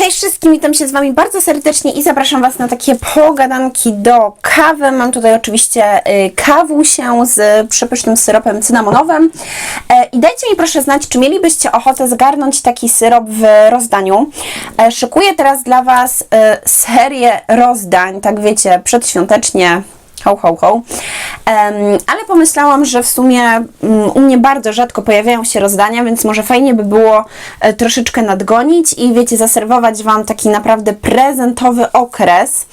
Cześć wszystkim, witam się z Wami bardzo serdecznie i zapraszam Was na takie pogadanki do kawy. Mam tutaj oczywiście y, kawusię z przepysznym syropem cynamonowym. E, I dajcie mi proszę znać, czy mielibyście ochotę zgarnąć taki syrop w rozdaniu. E, Szykuję teraz dla Was y, serię rozdań, tak wiecie, przedświątecznie, Ho, ho, ho. Um, ale pomyślałam, że w sumie um, u mnie bardzo rzadko pojawiają się rozdania, więc może fajnie by było e, troszeczkę nadgonić i wiecie, zaserwować Wam taki naprawdę prezentowy okres.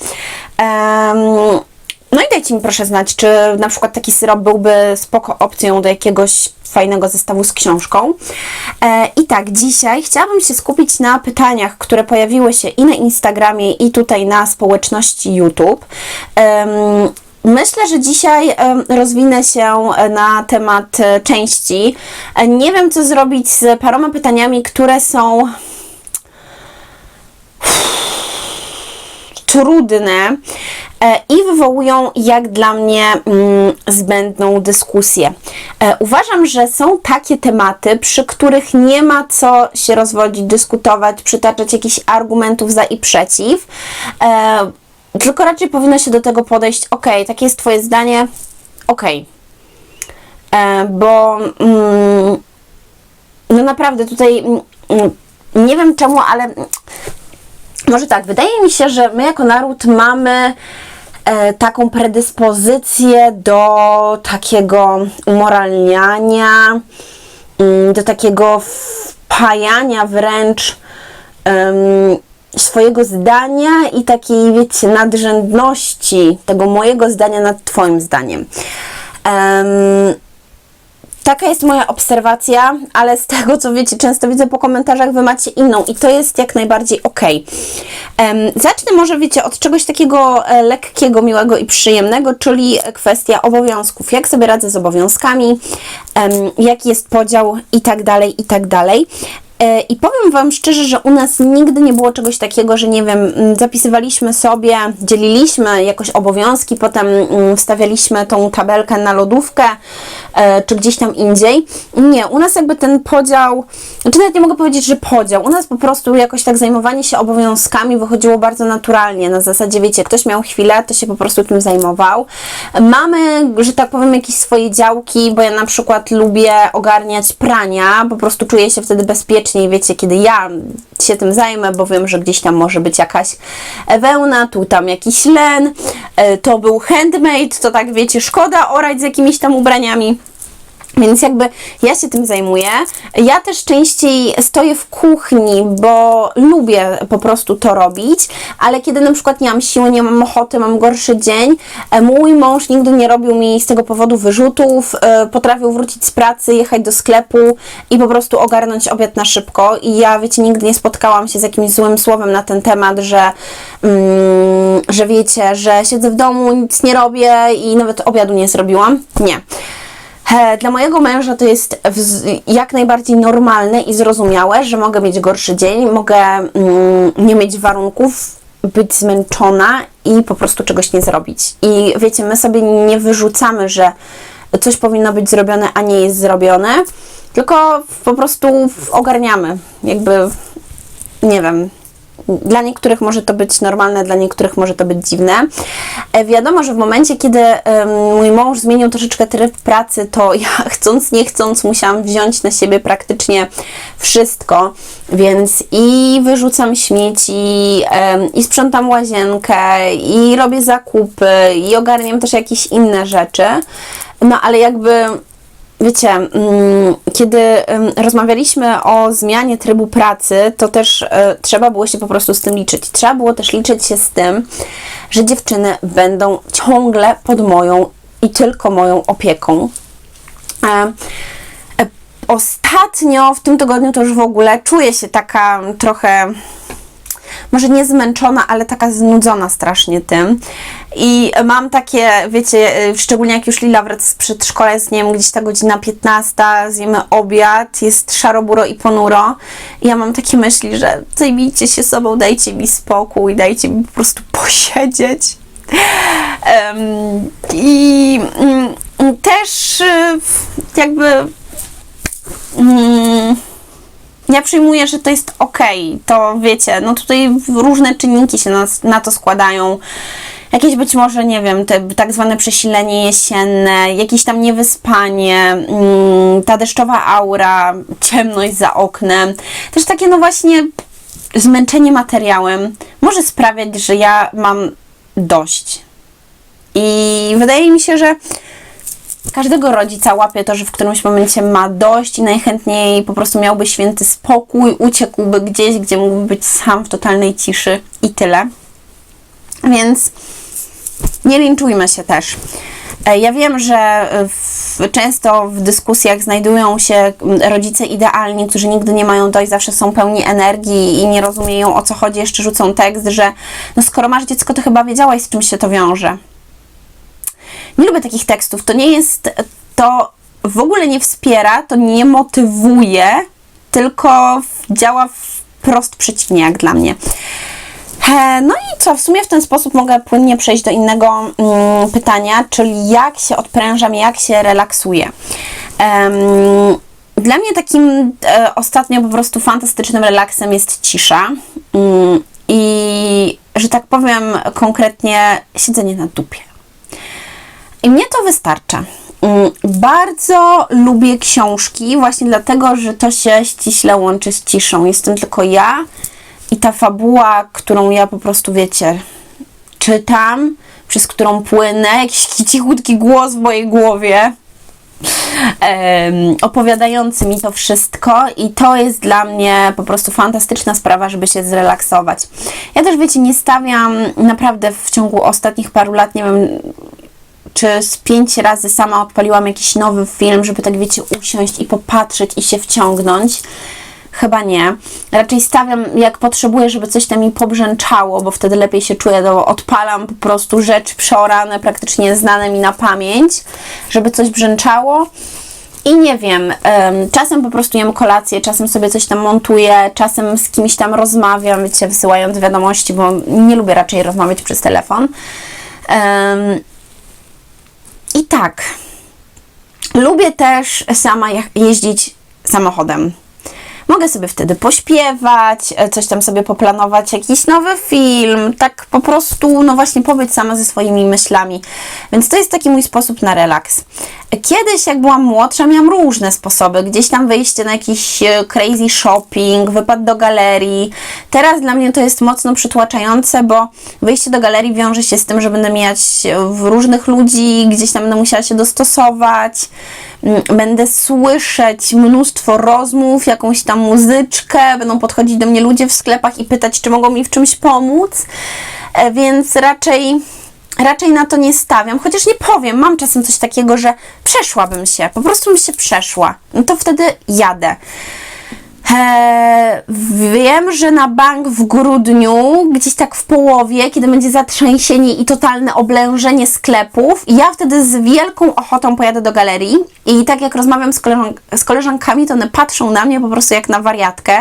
Um, no i dajcie mi proszę znać, czy na przykład taki syrop byłby spoko opcją do jakiegoś fajnego zestawu z książką. E, I tak, dzisiaj chciałabym się skupić na pytaniach, które pojawiły się i na Instagramie, i tutaj na społeczności YouTube. Em, Myślę, że dzisiaj rozwinę się e, na temat e, części. E, Nie wiem, co zrobić z paroma pytaniami, które są trudne i wywołują, jak dla mnie, mm, zbędną dyskusję. Uważam, że są takie tematy, przy których nie ma co się rozwodzić, dyskutować, przytaczać jakichś argumentów za i przeciw. E, Tylko raczej powinno się do tego podejść, ok, takie jest Twoje zdanie, ok. Bo mm, no naprawdę tutaj mm, mm, nie wiem czemu, ale mm, może tak, wydaje mi się, że my jako naród mamy e, taką predyspozycję do takiego umoralniania, mm, do takiego wpajania wręcz swojego zdania i takiej, wiecie, nadrzędności tego mojego zdania nad Twoim zdaniem. Em, Taka jest moja obserwacja, ale z tego co wiecie, często widzę po komentarzach, wy macie inną i to jest jak najbardziej ok. Um, zacznę może wiecie od czegoś takiego e, lekkiego, miłego i przyjemnego, czyli kwestia obowiązków. Jak sobie radzę z obowiązkami, em, jaki jest podział i tak dalej, i tak dalej. E, I powiem Wam szczerze, że u nas nigdy nie było czegoś takiego, że nie wiem, mm, zapisywaliśmy sobie, dzieliliśmy jakoś obowiązki, potem mm, wstawialiśmy tą tabelkę na lodówkę, e, czy gdzieś tam indziej. Nie, u nas jakby ten podział, znaczy nawet nie mogę powiedzieć, że podział, u nas po prostu jakoś tak zajmowanie się obowiązkami wychodziło bardzo naturalnie, na zasadzie wiecie, ktoś miał chwilę, to się po prostu tym zajmował. Mamy, że tak powiem, jakieś swoje działki, bo ja na przykład lubię ogarniać prania, po prostu czuję się wtedy bezpiecznie, wiecie, kiedy ja się tym zajmę, bo wiem, że gdzieś tam może być jakaś wełna, tu tam jakiś len, e, to był handmade, to tak wiecie, szkoda orać z jakimiś tam ubraniami. Więc jakby ja się tym zajmuję. Ja też częściej stoję w kuchni, bo lubię po prostu to robić, ale kiedy na przykład nie mam siły, nie mam ochoty, mam gorszy dzień, e, mój mąż nigdy nie robił mi z tego powodu wyrzutów, e, potrafił wrócić z pracy, jechać do sklepu i po prostu ogarnąć obiad na szybko. I ja, wiecie, nigdy nie spotkałam się z jakimś złym słowem na ten temat, że, mm, że wiecie, że siedzę w domu, nic nie robię i nawet obiadu nie zrobiłam. Nie. E, Dla mojego męża to jest jak najbardziej normalne i zrozumiałe, że mogę mieć gorszy dzień, mogę mm, nie mieć warunków, być zmęczona i po prostu czegoś nie zrobić. I wiecie, my sobie nie wyrzucamy, że coś powinno być zrobione, a nie jest zrobione, tylko po prostu ogarniamy. Jakby, nie wiem, dla niektórych może to być normalne, dla niektórych może to być dziwne. E, wiadomo, że w momencie, kiedy mój mąż zmienił troszeczkę tryb pracy, to ja chcąc, nie chcąc musiałam wziąć na siebie praktycznie wszystko, więc i wyrzucam śmieci, i sprzątam łazienkę, i robię zakupy, i ogarniam też jakieś inne rzeczy. No ale jakby Wiecie, mm, kiedy rozmawialiśmy o zmianie trybu pracy, to też e, trzeba było się po prostu z tym liczyć. Trzeba było też liczyć się z tym, że dziewczyny będą ciągle pod moją i tylko moją opieką. E, e, Ostatnio, w tym tygodniu to już w ogóle czuję się taka trochę może nie zmęczona, ale taka znudzona strasznie tym. I mam takie, wiecie, y, szczególnie jak już Lila wraca z przedszkola, jest, nie wiem, gdzieś ta godzina 15, zjemy obiad, jest szaroburo i ponuro. I ja mam takie myśli, że zajmijcie się sobą, dajcie mi spokój, dajcie mi po prostu posiedzieć. Em, I mm, też y, jakby mm, ja przyjmuję, że to jest ok, to wiecie, no tutaj różne czynniki się na, na to składają. Jakieś być może, nie wiem, te tak zwane przesilenie jesienne, jakieś tam niewyspanie, mm, ta deszczowa aura, ciemność za oknem. Też takie, no właśnie, zmęczenie materiałem może sprawiać, że ja mam dość. I wydaje mi się, że każdego rodzica łapie to, że w którymś momencie ma dość i najchętniej po prostu miałby święty spokój, uciekłby gdzieś, gdzie mógłby być sam w totalnej ciszy i tyle. Więc nie linczujmy się też. E, Ja wiem, że w, często w dyskusjach znajdują się rodzice idealni, którzy nigdy nie mają dość, zawsze są pełni energii i nie rozumieją o co chodzi, jeszcze rzucą tekst, że no skoro masz dziecko, to chyba wiedziałaś z czym się to wiąże. Nie lubię takich tekstów. To nie jest, to w ogóle nie wspiera, to nie motywuje, tylko działa wprost przeciwnie, jak dla mnie. E, No i co, w sumie w ten sposób mogę płynnie przejść do innego mm, pytania, czyli jak się odprężam, jak się relaksuję. Em, dla mnie takim e, ostatnio po prostu fantastycznym relaksem jest cisza. Mm, I że tak powiem konkretnie, siedzenie na dupie. I mnie to wystarcza. Mm, Bardzo lubię książki, właśnie dlatego, że to się ściśle łączy z ciszą. Jestem tylko ja i ta fabuła, którą ja po prostu, wiecie, czytam, przez którą płynę, jakiś cichutki głos w mojej głowie, opowiadający mi to wszystko i to jest dla mnie po prostu fantastyczna sprawa, żeby się zrelaksować. Ja też, wiecie, nie stawiam naprawdę w ciągu ostatnich paru lat, nie wiem, czy z pięć razy sama odpaliłam jakiś nowy film, żeby tak wiecie, usiąść i popatrzeć i się wciągnąć. Chyba nie. Raczej stawiam, jak potrzebuję, żeby coś tam mi pobrzęczało, bo wtedy lepiej się czuję, to odpalam po prostu rzeczy przeorane, praktycznie znane mi na pamięć, żeby coś brzęczało. I nie wiem, em, czasem po prostu jem kolację, czasem sobie coś tam montuję, czasem z kimś tam rozmawiam, wiecie, wysyłając wiadomości, bo nie lubię raczej rozmawiać przez telefon. I tak, lubię też sama je- jeździć samochodem. Mogę sobie wtedy pośpiewać, e, coś tam sobie poplanować, jakiś nowy film, tak po prostu, no właśnie, pobyć sama ze swoimi myślami. Więc to jest taki mój sposób na relaks. Kiedyś, jak byłam młodsza, miałam różne sposoby. Gdzieś tam wyjście na jakiś e, crazy shopping, wypad do galerii. Teraz dla mnie to jest mocno przytłaczające, bo wyjście do galerii wiąże się z tym, że będę mijać e, różnych ludzi, gdzieś tam będę musiała się dostosować. Mm, Będę słyszeć mnóstwo rozmów, jakąś tam muzyczkę, będą podchodzić do mnie ludzie w sklepach i pytać, czy mogą mi w czymś pomóc. E, Więc raczej raczej na to nie stawiam, chociaż nie powiem, mam czasem coś takiego, że przeszłabym się, po prostu bym się przeszła. No to wtedy jadę. Eee, wiem, że na bank w grudniu, gdzieś tak w połowie, kiedy będzie zatrzęsienie i totalne oblężenie sklepów, ja wtedy z wielką ochotą pojadę do galerii i tak jak rozmawiam z, koleżan- z koleżankami, to one patrzą na mnie po prostu jak na wariatkę,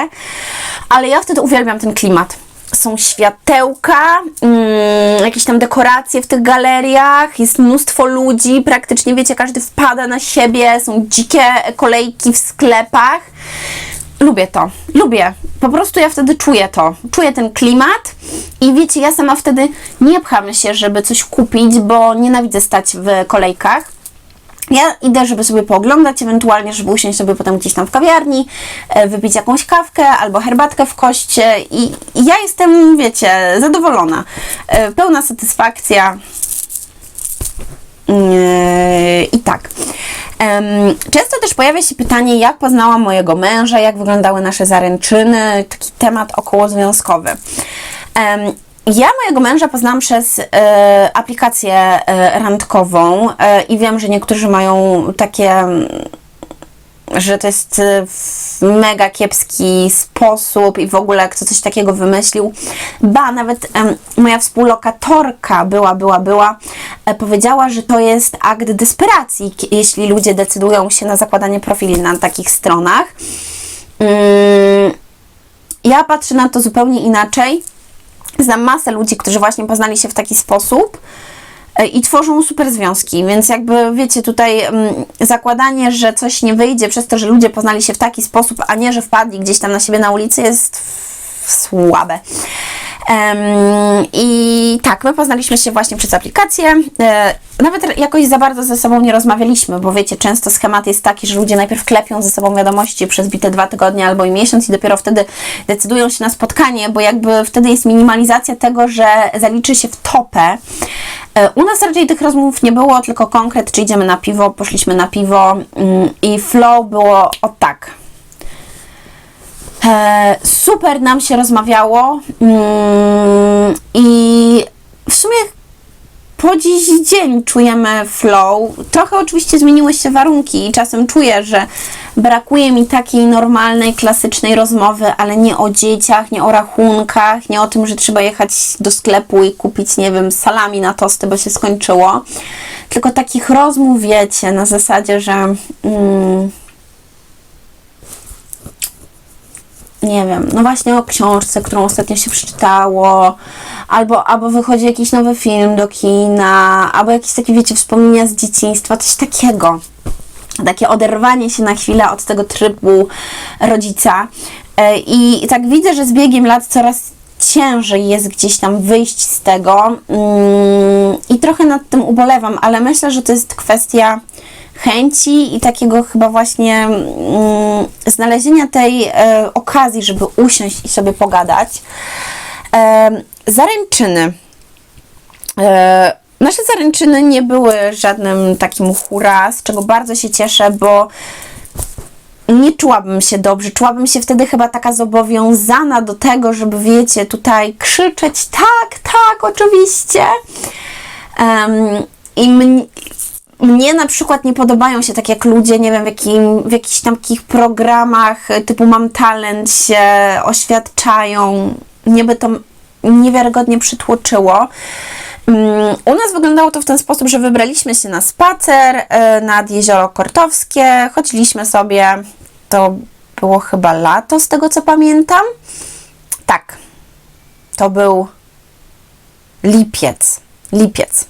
ale ja wtedy uwielbiam ten klimat są światełka, mm, jakieś tam dekoracje w tych galeriach, jest mnóstwo ludzi, praktycznie wiecie, każdy wpada na siebie, są dzikie kolejki w sklepach. Lubię to, lubię. Po prostu ja wtedy czuję to, czuję ten klimat i wiecie, ja sama wtedy nie pcham się, żeby coś kupić, bo nienawidzę stać w kolejkach. Ja idę, żeby sobie pooglądać, ewentualnie, żeby usiąść sobie potem gdzieś tam w kawiarni, e, wypić jakąś kawkę albo herbatkę w koście i, ja jestem, wiecie, zadowolona. E, Pełna satysfakcja. Yy, I tak. Często też pojawia się pytanie, jak poznałam mojego męża, jak wyglądały nasze zaręczyny, taki temat okołozwiązkowy. Ja mojego męża poznałam przez e, aplikację e, randkową i wiem, że niektórzy mają takie że to jest w mega kiepski sposób i w ogóle kto coś takiego wymyślił. Ba, nawet em, moja współlokatorka była, była, była, e, powiedziała, że to jest akt desperacji, jeśli ludzie decydują się na zakładanie profili na takich stronach. Mm, ja patrzę na to zupełnie inaczej. Znam masę ludzi, którzy właśnie poznali się w taki sposób i tworzą super związki, więc jakby wiecie, tutaj mm, zakładanie, że coś nie wyjdzie przez to, że ludzie poznali się w taki sposób, a nie, że wpadli gdzieś tam na siebie na ulicy jest słabe. I tak, my poznaliśmy się właśnie przez aplikację. E, nawet jakoś za bardzo ze sobą nie rozmawialiśmy, bo wiecie, często schemat jest taki, że ludzie najpierw klepią ze sobą wiadomości przez bite dwa tygodnie albo i miesiąc i dopiero wtedy decydują się na spotkanie, bo jakby wtedy jest minimalizacja tego, że zaliczy się w topę. E, U nas raczej tych rozmów nie było, tylko konkret, czy idziemy na piwo, poszliśmy na piwo mm, i flow było o tak. E, super nam się rozmawiało mm, i w sumie po dziś dzień czujemy flow. Trochę oczywiście zmieniły się warunki i czasem czuję, że brakuje mi takiej normalnej, klasycznej rozmowy, ale nie o dzieciach, nie o rachunkach, nie o tym, że trzeba jechać do sklepu i kupić, nie wiem, salami na tosty, bo się skończyło. Tylko takich rozmów, wiecie, na zasadzie, że... Mm, nie wiem, no właśnie o książce, którą ostatnio się przeczytało, albo, albo wychodzi jakiś nowy film do kina, albo jakieś takie, wiecie, wspomnienia z dzieciństwa, coś takiego. Takie oderwanie się na chwilę od tego trybu rodzica. E, I, tak widzę, że z biegiem lat coraz ciężej jest gdzieś tam wyjść z tego mm, i trochę nad tym ubolewam, ale myślę, że to jest kwestia chęci i takiego chyba właśnie mm, znalezienia tej e, okazji, żeby usiąść i sobie pogadać. E, zaręczyny. E, nasze zaręczyny nie były żadnym takim hura, z czego bardzo się cieszę, bo nie czułabym się dobrze. Czułabym się wtedy chyba taka zobowiązana do tego, żeby wiecie, tutaj krzyczeć tak, tak, oczywiście. Um, I mnie, na przykład nie podobają się tak jak ludzie, nie wiem, w, jakim, w jakichś tam takich programach typu Mam Talent się oświadczają. Mnie by to niewiarygodnie przytłoczyło. Mm, U nas wyglądało to w ten sposób, że wybraliśmy się na spacer e, nad jezioro Kortowskie. Chodziliśmy sobie, to było chyba lato, z tego co pamiętam. Tak, to był lipiec. Lipiec.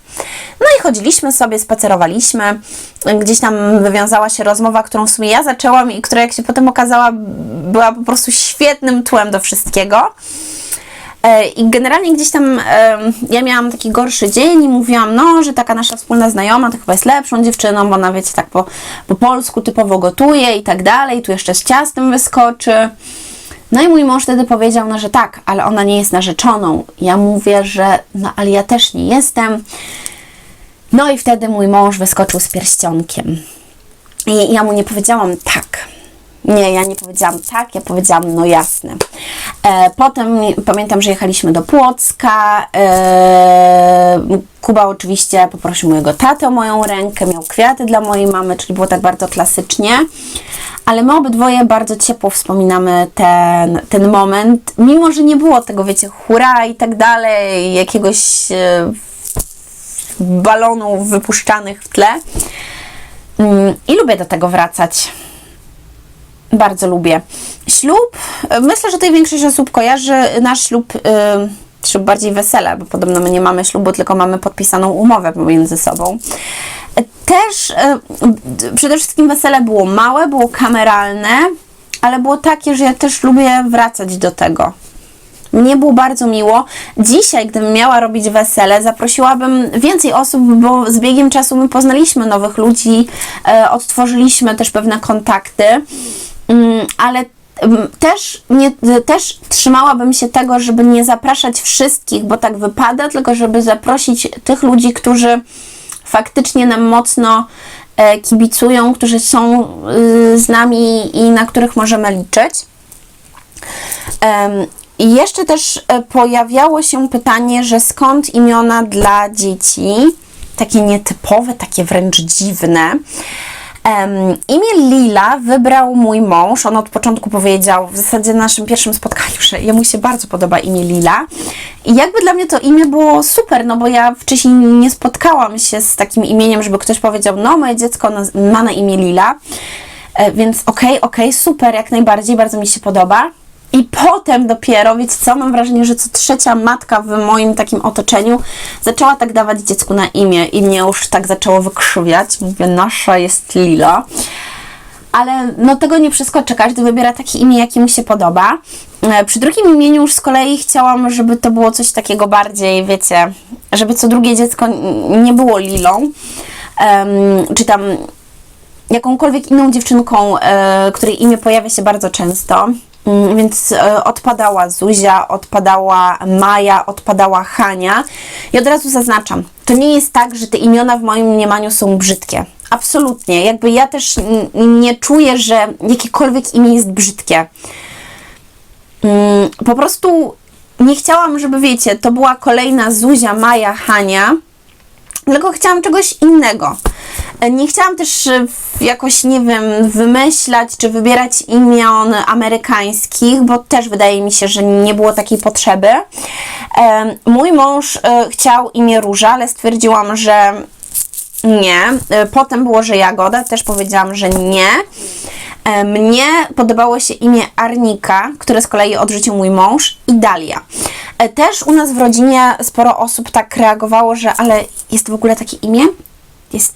No i chodziliśmy sobie, spacerowaliśmy. Gdzieś tam wywiązała się rozmowa, którą w sumie ja zaczęłam i która, jak się potem okazała, była po prostu świetnym tłem do wszystkiego. E, I generalnie gdzieś tam ja miałam taki gorszy dzień i mówiłam, no, że taka nasza wspólna znajoma to chyba jest lepszą dziewczyną, bo ona wiecie, tak po, po polsku typowo gotuje i tak dalej, tu jeszcze z ciastem wyskoczy. No i mój mąż wtedy powiedział, no, że tak, ale ona nie jest narzeczoną. Ja mówię, że no, ale ja też nie jestem. No i wtedy mój mąż wyskoczył z pierścionkiem. I ja mu nie powiedziałam tak. Nie, ja nie powiedziałam tak, ja powiedziałam no jasne. E, potem pamiętam, że jechaliśmy do Płocka. E, Kuba oczywiście poprosił mojego tatę o moją rękę, miał kwiaty dla mojej mamy, czyli było tak bardzo klasycznie. Ale my obydwoje bardzo ciepło wspominamy ten, ten moment, mimo że nie było tego, wiecie, hura i tak dalej, jakiegoś e, balonów wypuszczanych w tle. Mm, I lubię do tego wracać. Bardzo lubię. Ślub, myślę, że tutaj większość osób kojarzy nasz ślub, yy, ślub bardziej wesele, bo podobno my nie mamy ślubu, tylko mamy podpisaną umowę pomiędzy sobą. Też yy, przede wszystkim wesele było małe, było kameralne, ale było takie, że ja też lubię wracać do tego. Mnie było bardzo miło. Dzisiaj, gdybym miała robić wesele, zaprosiłabym więcej osób, bo z biegiem czasu my poznaliśmy nowych ludzi, e, odtworzyliśmy też pewne kontakty, ale mm, też, nie, też trzymałabym się tego, żeby nie zapraszać wszystkich, bo tak wypada, tylko żeby zaprosić tych ludzi, którzy faktycznie nam mocno e, kibicują, którzy są y, z nami i na których możemy liczyć. I jeszcze też e, pojawiało się pytanie, że skąd imiona dla dzieci, takie nietypowe, takie wręcz dziwne. Um, imię Lila wybrał mój mąż. On od początku powiedział, w zasadzie na naszym pierwszym spotkaniu, że jemu się bardzo podoba imię Lila. I jakby dla mnie to imię było super, no bo ja wcześniej nie spotkałam się z takim imieniem, żeby ktoś powiedział, no moje dziecko ma na imię Lila. E, więc okej, okay, okej, okay, super, jak najbardziej, bardzo mi się podoba. I potem dopiero, wiecie co, mam wrażenie, że co trzecia matka w moim takim otoczeniu zaczęła tak dawać dziecku na imię i mnie już tak zaczęło wykrzywiać. Mówię, nasza jest Lila. Ale no tego nie przeskoczę, każdy wybiera takie imię, jakie mu się podoba. E, Przy drugim imieniu już z kolei chciałam, żeby to było coś takiego bardziej, wiecie, żeby co drugie dziecko nie było Lilą, em, czy tam jakąkolwiek inną dziewczynką, e, której imię pojawia się bardzo często. Mm, Więc e, odpadała Zuzia, odpadała Maja, odpadała Hania. I od razu zaznaczam, to nie jest tak, że te imiona w moim mniemaniu są brzydkie. Absolutnie. Jakby ja też nie czuję, że jakiekolwiek imię jest brzydkie. Mm, Po prostu nie chciałam, żeby wiecie, to była kolejna Zuzia, Maja, Hania, tylko chciałam czegoś innego. Nie chciałam też e, jakoś, nie wiem, wymyślać czy wybierać imion amerykańskich, bo też wydaje mi się, że nie było takiej potrzeby. Mój mąż e, chciał imię Róża, ale stwierdziłam, że nie. E, Potem było, że Jagoda, też powiedziałam, że nie. Mnie podobało się imię Arnika, które z kolei odrzucił mój mąż, i Dalia. Też u nas w rodzinie sporo osób tak reagowało, że ale jest w ogóle takie imię? Jest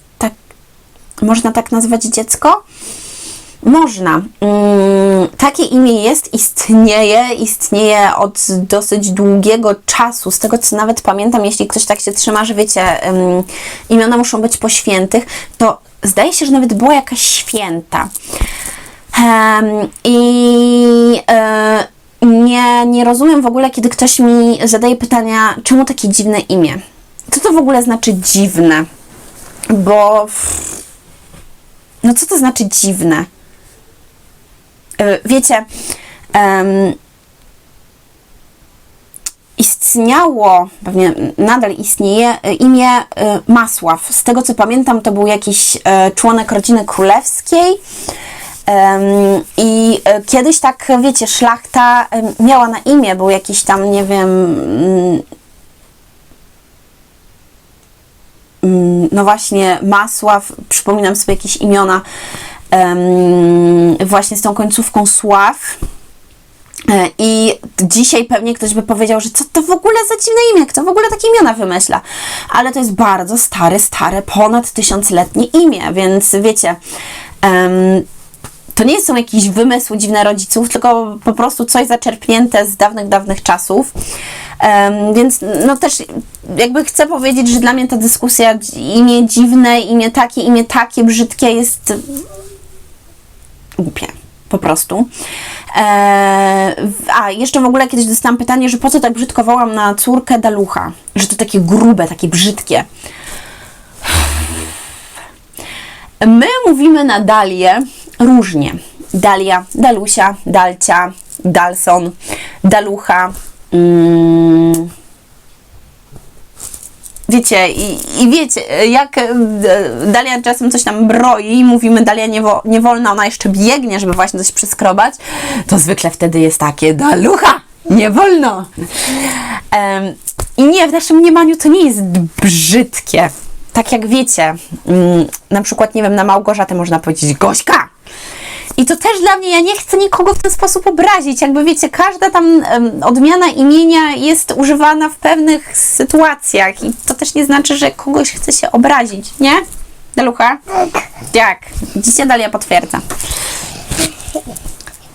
można tak nazwać dziecko? Można. Mm, takie imię jest, istnieje, istnieje od dosyć długiego czasu. Z tego co nawet pamiętam, jeśli ktoś tak się trzyma, że wiecie, imiona muszą być po świętych, to zdaje się, że nawet była jakaś święta. I e, nie, nie rozumiem w ogóle, kiedy ktoś mi zadaje pytania, czemu takie dziwne imię? Co to w ogóle znaczy dziwne? Bo. w- No, co to znaczy dziwne? E, Wiecie, em, istniało, pewnie nadal istnieje, e, imię e, Masław. Z tego co pamiętam, to był jakiś członek rodziny królewskiej. I kiedyś tak, wiecie, szlachta miała na imię, był jakiś tam, nie wiem, mm, mm, no właśnie, Masław, przypominam sobie jakieś imiona, właśnie z tą końcówką Sław. E, I dzisiaj pewnie ktoś by powiedział, że co to w ogóle za dziwne imię, kto w ogóle takie imiona wymyśla. Ale to jest bardzo stare, stare, ponad tysiącletnie imię, więc wiecie, em, to nie są jakiś wymysł dziwne rodziców, tylko po prostu coś zaczerpnięte z dawnych, dawnych czasów. Więc no też jakby chcę powiedzieć, że dla mnie ta dyskusja imię dziwne, imię takie, imię takie, brzydkie jest głupie. Po prostu. Eee, a, jeszcze w ogóle kiedyś dostałam pytanie, że po co tak brzydko wołam na córkę Dalucha? Że to takie grube, takie brzydkie. My mówimy na Dalię różnie. Dalia, Dalusia, Dalcia, Dalson, Dalucha. Mm. Wiecie, i, i wiecie, jak e, Dalia czasem coś tam broi i mówimy Dalia nie, wo, nie wolno, ona jeszcze biegnie, żeby właśnie coś przeskrobać, to zwykle wtedy jest takie Dalucha, nie wolno. Em, I nie, w naszym mniemaniu to nie jest brzydkie. Tak jak wiecie, mm, na przykład, nie wiem, na Małgorzatę można powiedzieć Gośka. I to też dla mnie, ja nie chcę nikogo w ten sposób obrazić. Jakby wiecie, każda tam odmiana imienia jest używana w pewnych sytuacjach i to też nie znaczy, że kogoś chce się obrazić, nie? Dalucha? Tak. Dzisiaj Dalia potwierdza.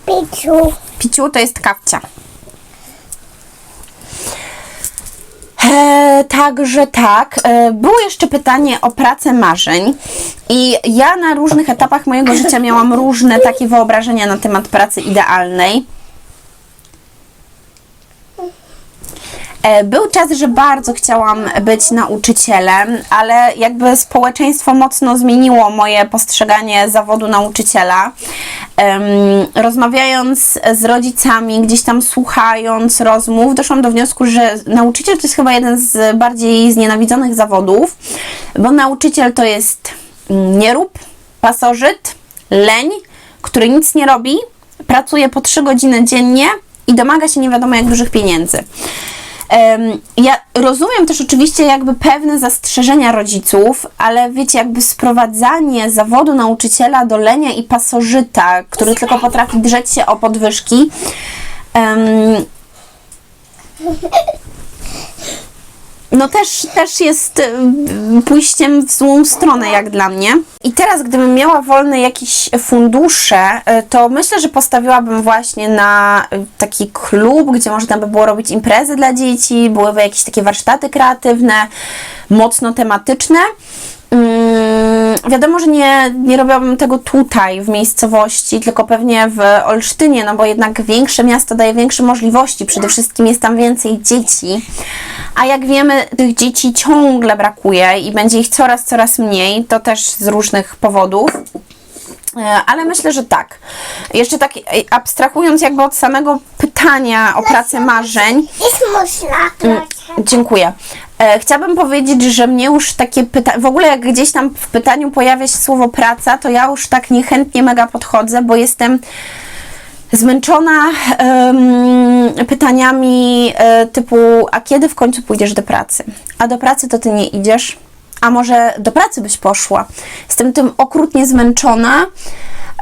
Piciu. Piciu to jest kawcia. E, także tak. E, było jeszcze pytanie o pracę marzeń. I ja na różnych etapach mojego życia miałam różne takie wyobrażenia na temat pracy idealnej. Był czas, że bardzo chciałam być nauczycielem, ale jakby społeczeństwo mocno zmieniło moje postrzeganie zawodu nauczyciela. Rozmawiając z rodzicami, gdzieś tam słuchając rozmów, doszłam do wniosku, że nauczyciel to jest chyba jeden z bardziej znienawidzonych zawodów, bo nauczyciel to jest nierób, pasożyt, leń, który nic nie robi, pracuje po 3 godziny dziennie i domaga się nie wiadomo jak dużych pieniędzy. Ja rozumiem też oczywiście jakby pewne zastrzeżenia rodziców, ale wiecie, jakby sprowadzanie zawodu nauczyciela do lenia i pasożyta, który tylko potrafi drzeć się o podwyżki, em, no też, też jest y, pójściem w złą stronę, jak dla mnie. I teraz, gdybym miała wolne jakieś fundusze, y, to myślę, że postawiłabym właśnie na y, taki klub, gdzie można by było robić imprezy dla dzieci, byłyby jakieś takie warsztaty kreatywne, mocno tematyczne. Mm, wiadomo, że nie, nie robiłabym tego tutaj, w miejscowości, tylko pewnie w Olsztynie, no bo jednak większe miasto daje większe możliwości, przede wszystkim jest tam więcej dzieci. A jak wiemy, tych dzieci ciągle brakuje i będzie ich coraz, coraz mniej, to też z różnych powodów. E, Ale myślę, że tak. Jeszcze tak e, abstrahując jakby od samego pytania o pracę marzeń, Jest można. Dziękuję. E, chciałabym powiedzieć, że mnie już takie pytania, w ogóle jak gdzieś tam w pytaniu pojawia się słowo praca, to ja już tak niechętnie mega podchodzę, bo jestem zmęczona em, pytaniami typu, a kiedy w końcu pójdziesz do pracy? A do pracy to ty nie idziesz? A może do pracy byś poszła? Jestem tym okrutnie zmęczona.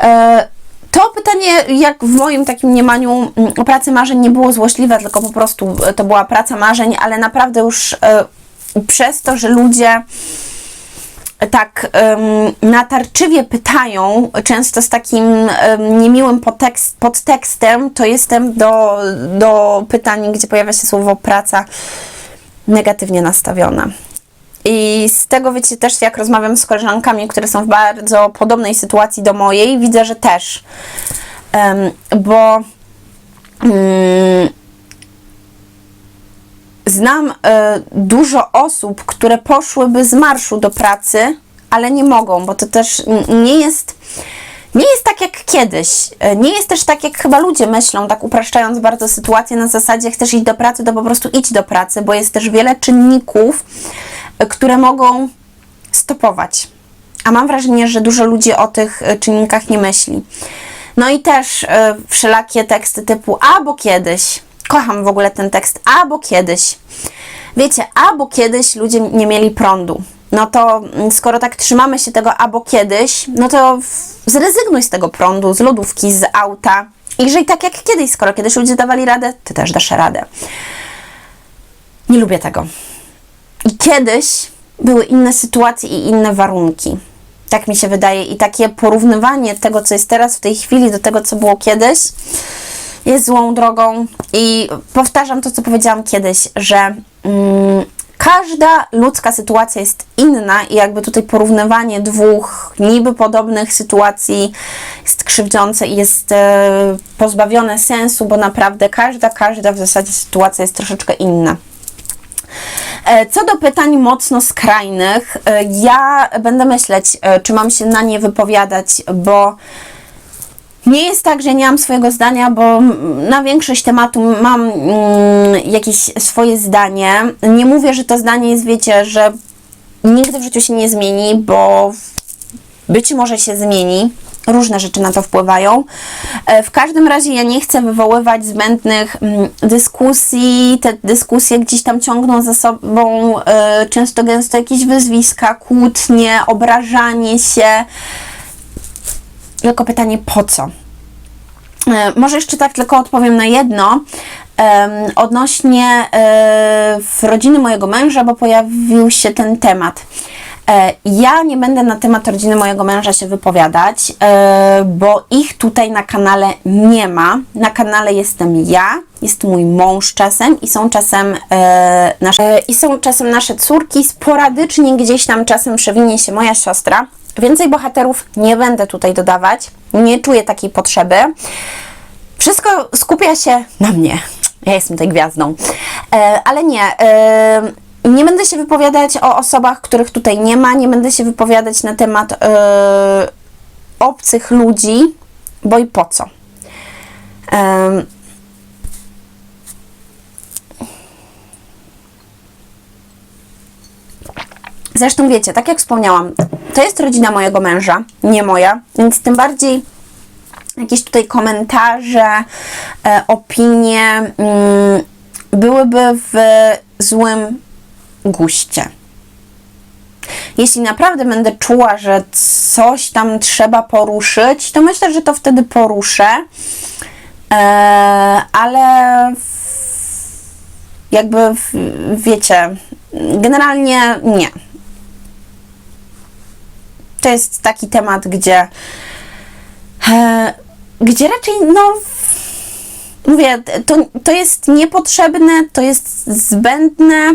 E, to pytanie, jak w moim takim mniemaniu mm, o pracy marzeń nie było złośliwe, tylko po prostu e, to była praca marzeń, ale naprawdę już e, przez to, że ludzie tak em, natarczywie pytają, często z takim em, niemiłym podtekst, podtekstem, to jestem do, do pytań, gdzie pojawia się słowo praca, negatywnie nastawiona. I z tego wiecie też, jak rozmawiam z koleżankami, które są w bardzo podobnej sytuacji do mojej, widzę, że też. Em, bo mm, znam e, dużo osób, które poszłyby z marszu do pracy, ale nie mogą, bo to też nie jest. Nie jest tak jak kiedyś. E, Nie jest też tak, jak chyba ludzie myślą, tak upraszczając bardzo sytuację na zasadzie chcesz iść do pracy, to po prostu idź do pracy, bo jest też wiele czynników, które mogą stopować. A mam wrażenie, że dużo ludzi o tych e, czynnikach nie myśli. No i też e, wszelakie teksty typu albo kiedyś. Kocham w ogóle ten tekst, albo kiedyś. Wiecie, albo kiedyś ludzie nie mieli prądu. No to mm, skoro tak trzymamy się tego albo kiedyś, no to zrezygnuj z tego prądu, z lodówki, z auta. I żyj tak jak kiedyś, skoro kiedyś ludzie dawali radę, ty też dasz radę. Nie lubię tego. I kiedyś były inne sytuacje i inne warunki. Tak mi się wydaje. I takie porównywanie tego, co jest teraz w tej chwili, do tego, co było kiedyś, jest złą drogą. I powtarzam to, co powiedziałam kiedyś, że mm, każda ludzka sytuacja jest inna i jakby tutaj porównywanie dwóch niby podobnych sytuacji jest krzywdzące i jest e, pozbawione sensu, bo naprawdę każda, każda w zasadzie sytuacja jest troszeczkę inna. E, Co do pytań mocno skrajnych, e, ja będę myśleć, e, czy mam się na nie wypowiadać, bo nie jest tak, że nie mam swojego zdania, bo na większość tematu mam mm, jakieś swoje zdanie. Nie mówię, że to zdanie jest, wiecie, że nigdy w życiu się nie zmieni, bo być może się zmieni. Różne rzeczy na to wpływają. E, W każdym razie ja nie chcę wywoływać zbędnych mm, dyskusji. Te dyskusje gdzieś tam ciągną za sobą e, często gęsto jakieś wyzwiska, kłótnie, obrażanie się. Tylko pytanie po co? E, Może jeszcze tak tylko odpowiem na jedno. Odnośnie rodziny mojego męża, bo pojawił się ten temat. E, Ja nie będę na temat rodziny mojego męża się wypowiadać, e, bo ich tutaj na kanale nie ma. Na kanale jestem ja, jest mój mąż czasem i są czasem e, nasze, i są czasem nasze córki. Sporadycznie gdzieś tam czasem przewinie się moja siostra. Więcej bohaterów nie będę tutaj dodawać. Nie czuję takiej potrzeby. Wszystko skupia się na mnie. Ja jestem tej gwiazdą. Ale nie. Nie będę się wypowiadać o osobach, których tutaj nie ma. Nie będę się wypowiadać na temat e, obcych ludzi, bo i po co. Em, Zresztą wiecie, tak jak wspomniałam, to jest rodzina mojego męża, nie moja, więc tym bardziej jakieś tutaj komentarze, e, opinie mm, byłyby w złym guście. Jeśli naprawdę będę czuła, że coś tam trzeba poruszyć, to myślę, że to wtedy poruszę. E, ale jakby wiecie, generalnie nie. To jest taki temat, gdzie e, gdzie raczej no mówię, to, to jest niepotrzebne, to jest zbędne.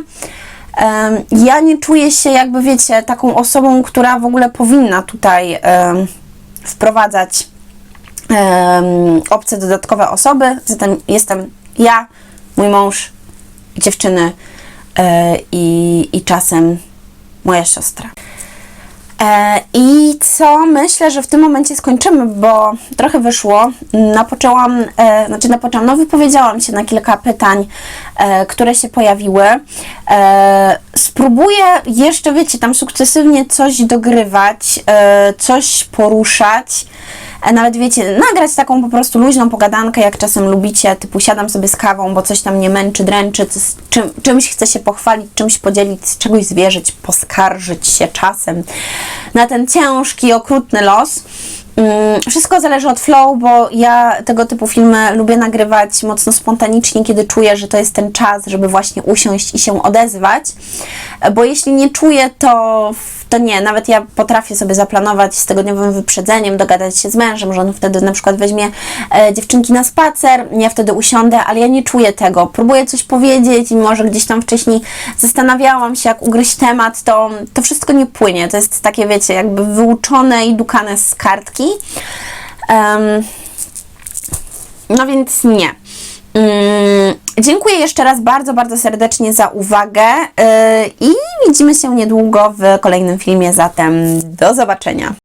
Ja nie czuję się jakby, wiecie, taką osobą, która w ogóle powinna tutaj wprowadzać obce dodatkowe osoby. Zatem jestem ja, mój mąż, dziewczyny e, i, i czasem moja siostra. E, I co myślę, że w tym momencie skończymy, bo trochę wyszło. Napoczęłam, e, znaczy napoczęłam, no wypowiedziałam się na kilka pytań, e, które się pojawiły. Spróbuję jeszcze, wiecie, tam sukcesywnie coś dogrywać, coś poruszać. E, Nawet wiecie, nagrać taką po prostu luźną pogadankę, jak czasem lubicie, typu siadam sobie z kawą, bo coś tam mnie męczy, dręczy, czym, czymś chcę się pochwalić, czymś podzielić, czegoś zwierzyć, poskarżyć się czasem na ten ciężki, okrutny los. Mm, Wszystko zależy od flow, bo ja tego typu filmy lubię nagrywać mocno spontanicznie, kiedy czuję, że to jest ten czas, żeby właśnie usiąść i się odezwać. Bo jeśli nie czuję, to, to nie. Nawet ja potrafię sobie zaplanować z tygodniowym wyprzedzeniem, dogadać się z mężem, że on wtedy na przykład weźmie e, dziewczynki na spacer, ja wtedy usiądę, ale ja nie czuję tego. Próbuję coś powiedzieć i może gdzieś tam wcześniej zastanawiałam się, jak ugryźć temat, to, to wszystko nie płynie. To jest takie, wiecie, jakby wyuczone i dukane z kartki. Em, no więc nie. Mm, dziękuję jeszcze raz bardzo, bardzo serdecznie za uwagę yy, i widzimy się niedługo w kolejnym filmie, zatem do zobaczenia.